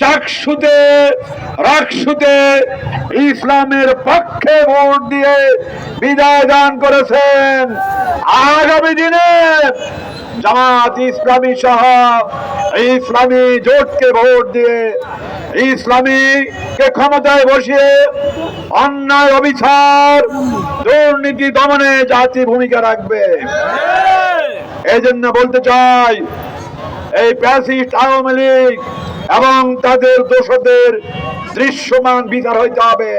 চাকসুতে রাকসুতে ইসলামের পক্ষে ভোট দিয়ে বিদায় দান করেছেন। আগামী দিনে জামাত ইসলামী সহ ইসলামী জোটকে ভোট দিয়ে ইসলামীকে ক্ষমতায় বসিয়ে অন্যায় অবিচার দুর্নীতি দমনে জাতি ভূমিকা রাখবে। এই জন্য বলতে চাই এই প্যাসিস্ট আওয়ামী লীগ এবং তাদের দোষদের দৃশ্যমান বিচার হইতে হবে।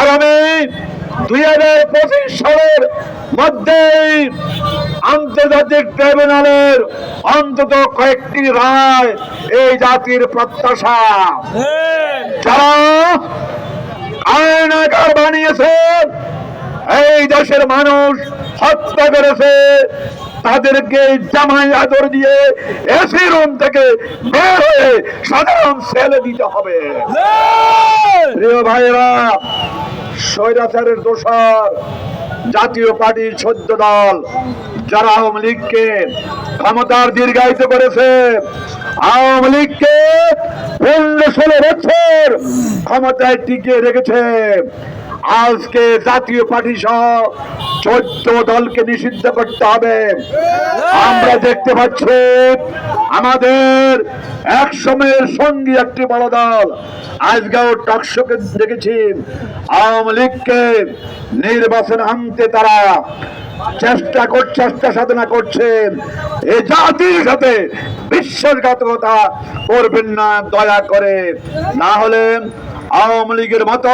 আগামী দুই হাজার পঁচিশ সালের মধ্যেই আন্তর্জাতিক ট্রাইব্যুনালের অন্তত কয়েকটি রায় এই জাতির প্রত্যাশা। যারা বানিয়েছেন এই দেশের মানুষ হত্যা করেছে তাদেরকে জামাই আদর দিয়ে এসি রুম থেকে বের হয়ে সাধারণ সেলে দিতে হবে। প্রিয় ভাইরা স্বৈরাচারের দোষর জাতীয় পার্টির সদ্য দল যারা আওয়ামী লীগকে ক্ষমতার দীর্ঘায়িত করেছে আওয়ামী লীগকে পনেরো ষোলো বছর ক্ষমতায় টিকিয়ে রেখেছে। আজকে জাতীয় পার্টি সহ চোদ্দ দলকে নিষিদ্ধ করতে হবে। আমরা দেখতে পাচ্ছি আমাদের এক সময়ের সঙ্গী একটি বড় দল। আজকেও টকশোকে দেখেছি। আওয়ামী লীগকে নির্বাচন আনতে তারা চেষ্টা কর চেষ্টা সাধনা করছেন। এ জাতির সাথে বিশ্বাসঘাতকতা করবেন না দয়া করে। না হলে আওয়ামী লীগের মতো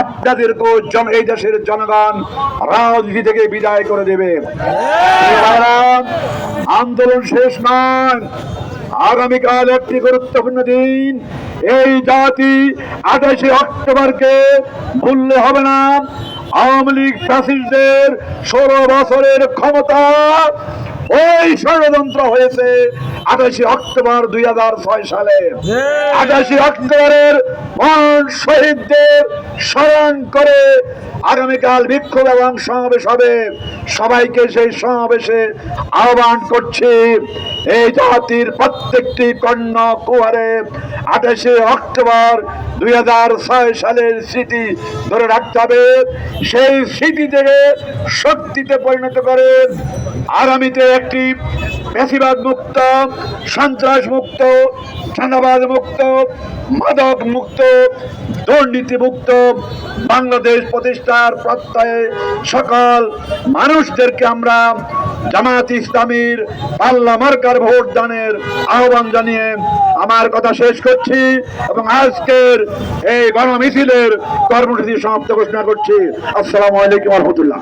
আপনাদেরকেও জন এই দেশের জনগণ রাজনীতি থেকে বিদায় করে দেবে। আন্দোলন শেষ নয়। আগামীকাল একটি গুরুত্বপূর্ণ দিন। এই জাতি আঠাশে অক্টোবরকে ভুললে হবে না। আওয়ামী লীগ ফ্যাসিস্টদের ষোলো বছরের ক্ষমতা ওই ষড়যন্ত্র হয়েছে আঠাশে অক্টোবর দুই হাজার ছয় সালে। আঠাশে অক্টোবরের মহান শহীদদের স্মরণ করে আগামীকাল বিক্ষোভ এবং সমাবেশ হবে। সবাইকে সেই সমাবেশে আহ্বান করছি এই জাতির প্রত্যেকটি কন্য কুয়ারে আঠাশে অক্টোবর দুই হাজার ছয় সালের স্মৃতি ধরে রাখতে হবে। সেই স্মৃতি থেকে শক্তিতে পরিণত করে আগামীতে একটি বেশিবাদ মুক্ত, সন্ত্রাস মুক্ত, চাঁদাবাদ মুক্ত, মাদক মুক্ত, দুর্নীতি মুক্ত, বাংলাদেশ প্রতিষ্ঠার প্রত্যয়ে সকল মানুষদেরকে আমরা জামাত ইসলামীর পাল্লা মার্কার ভোট দানের আহ্বান জানিয়ে আমার কথা শেষ করছি এবং আজকের এই গণমিছিলের কর্মসূচি সমাপ্ত ঘোষণা করছি। আসসালামু আলাইকুম রহমতুল্লাহ।